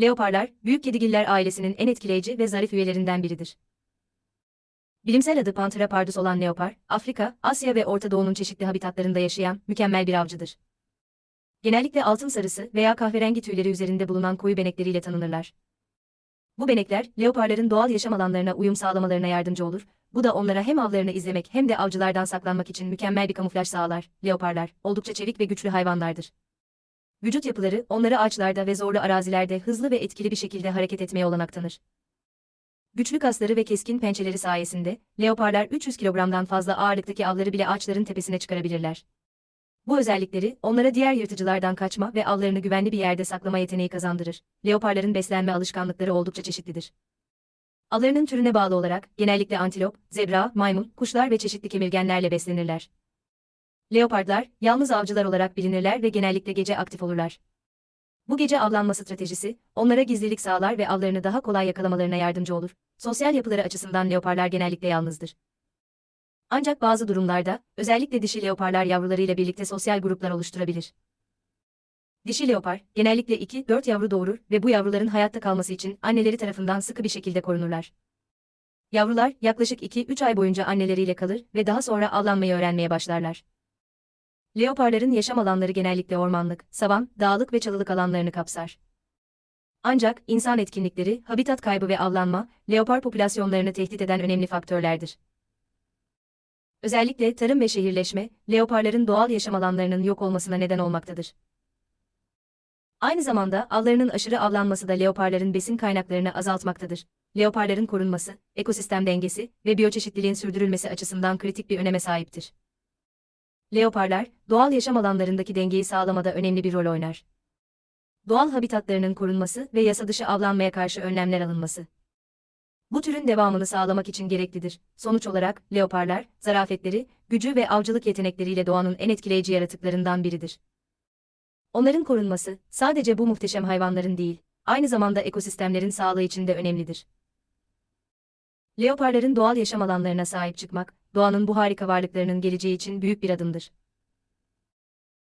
Leoparlar, büyük kedigiller ailesinin en etkileyici ve zarif üyelerinden biridir. Bilimsel adı Panthera pardus olan leopar, Afrika, Asya ve Orta Doğu'nun çeşitli habitatlarında yaşayan mükemmel bir avcıdır. Genellikle altın sarısı veya kahverengi tüyleri üzerinde bulunan koyu benekleriyle tanınırlar. Bu benekler, leoparların doğal yaşam alanlarına uyum sağlamalarına yardımcı olur, bu da onlara hem avlarını izlemek hem de avcılardan saklanmak için mükemmel bir kamuflaj sağlar. Leoparlar, oldukça çevik ve güçlü hayvanlardır. Vücut yapıları, onları ağaçlarda ve zorlu arazilerde hızlı ve etkili bir şekilde hareket etmeye olanak tanır. Güçlü kasları ve keskin pençeleri sayesinde, leoparlar 300 kilogramdan fazla ağırlıktaki avları bile ağaçların tepesine çıkarabilirler. Bu özellikleri, onlara diğer yırtıcılardan kaçma ve avlarını güvenli bir yerde saklama yeteneği kazandırır. Leoparların beslenme alışkanlıkları oldukça çeşitlidir. Avlarının türüne bağlı olarak, genellikle antilop, zebra, maymun, kuşlar ve çeşitli kemirgenlerle beslenirler. Leopardlar, yalnız avcılar olarak bilinirler ve genellikle gece aktif olurlar. Bu gece avlanma stratejisi, onlara gizlilik sağlar ve avlarını daha kolay yakalamalarına yardımcı olur. Sosyal yapıları açısından leoparlar genellikle yalnızdır. Ancak bazı durumlarda, özellikle dişi leoparlar yavrularıyla birlikte sosyal gruplar oluşturabilir. Dişi leopar, genellikle 2-4 yavru doğurur ve bu yavruların hayatta kalması için anneleri tarafından sıkı bir şekilde korunurlar. Yavrular, yaklaşık 2-3 ay boyunca anneleriyle kalır ve daha sonra avlanmayı öğrenmeye başlarlar. Leoparların yaşam alanları genellikle ormanlık, savan, dağlık ve çalılık alanlarını kapsar. Ancak insan etkinlikleri, habitat kaybı ve avlanma, leopar popülasyonlarını tehdit eden önemli faktörlerdir. Özellikle tarım ve şehirleşme, leoparların doğal yaşam alanlarının yok olmasına neden olmaktadır. Aynı zamanda avlarının aşırı avlanması da leoparların besin kaynaklarını azaltmaktadır. Leoparların korunması, ekosistem dengesi ve biyoçeşitliliğin sürdürülmesi açısından kritik bir öneme sahiptir. Leoparlar, doğal yaşam alanlarındaki dengeyi sağlamada önemli bir rol oynar. Doğal habitatlarının korunması ve yasa dışı avlanmaya karşı önlemler alınması. Bu türün devamını sağlamak için gereklidir. Sonuç olarak, leoparlar, zarafetleri, gücü ve avcılık yetenekleriyle doğanın en etkileyici yaratıklarından biridir. Onların korunması, sadece bu muhteşem hayvanların değil, aynı zamanda ekosistemlerin sağlığı için de önemlidir. Leoparların doğal yaşam alanlarına sahip çıkmak, doğanın bu harika varlıklarının geleceği için büyük bir adımdır.